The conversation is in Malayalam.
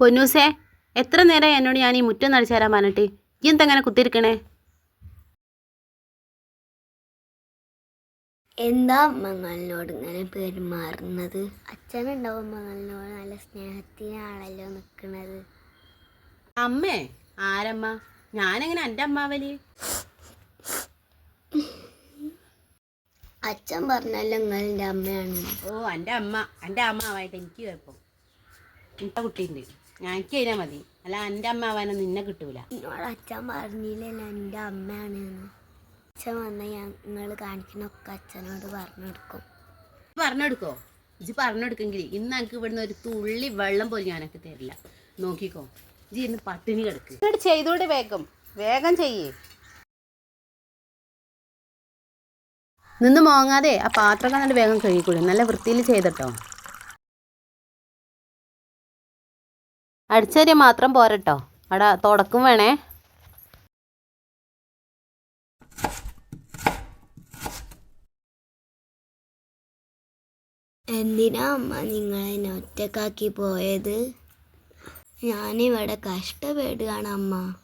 പൊന്നൂസേ എത്ര നേരം എന്നോട് ഞാൻ ഈ മുറ്റം നടിച്ചു തരാൻ പറഞ്ഞിട്ട്? എന്തെങ്ങനെ കുത്തിരിക്കണേ എന്താ മങ്ങളിനോട് ഇങ്ങനെ പെരുമാറുന്നത്? അച്ഛനുണ്ടാവും മങ്ങളിനോട് നല്ല സ്നേഹത്തിനാണല്ലോ നിൽക്കുന്നത് അമ്മേ ആരമ്മ? ഞാനെങ്ങനെ എന്റെ അമ്മാവൽ അച്ഛൻ പറഞ്ഞല്ലോ നിങ്ങളുടെ അമ്മയാണ് ഓ എന്റെ അമ്മ എന്റെ അമ്മ ആവായിട്ട് എനിക്ക് കുഴപ്പം. എന്റെ കുട്ടിയുണ്ട്. എനിക്ക് കഴിഞ്ഞാൽ മതി. അല്ല എന്റെ അമ്മാവാനൊന്നും നിന്നെ കിട്ടൂല. എന്നോട് അച്ഛൻ പറഞ്ഞില്ലല്ലോ എന്റെ അമ്മയാണ് അച്ഛൻ വന്ന ഞങ്ങൾ കാണിക്കണൊക്കെ അച്ഛനോട് പറഞ്ഞെടുക്കും. പറഞ്ഞെടുക്കോ? ഇജ് പറഞ്ഞെടുക്കെങ്കിൽ ഇന്ന് എനിക്ക് ഇവിടുന്ന് ഒരു തുള്ളി വെള്ളം പോലും ഞാനൊക്കെ തരില്ല. നോക്കിക്കോ. ഇജ് ഇന്ന് പട്ടിണി കിടക്ക്. എന്നിട്ട് ചെയ്തോടെ വേഗം. വേഗം ചെയ്യേ. നിന്ന് മോങ്ങാതെ ആ പാത്രമൊക്കെ നല്ല വേഗം കഴുകിക്കൂടെ. നല്ല വൃത്തിയിൽ ചെയ്തട്ടോ. അടിച്ചേരിയ മാത്രം പോരട്ടോ. അവിടെ തുടക്കും വേണേ. എന്തിനാ അമ്മ നിങ്ങളെ ഒറ്റക്കാക്കി പോയത്? ഞാനിവിടെ കഷ്ടപ്പെടുകയാണ് അമ്മ.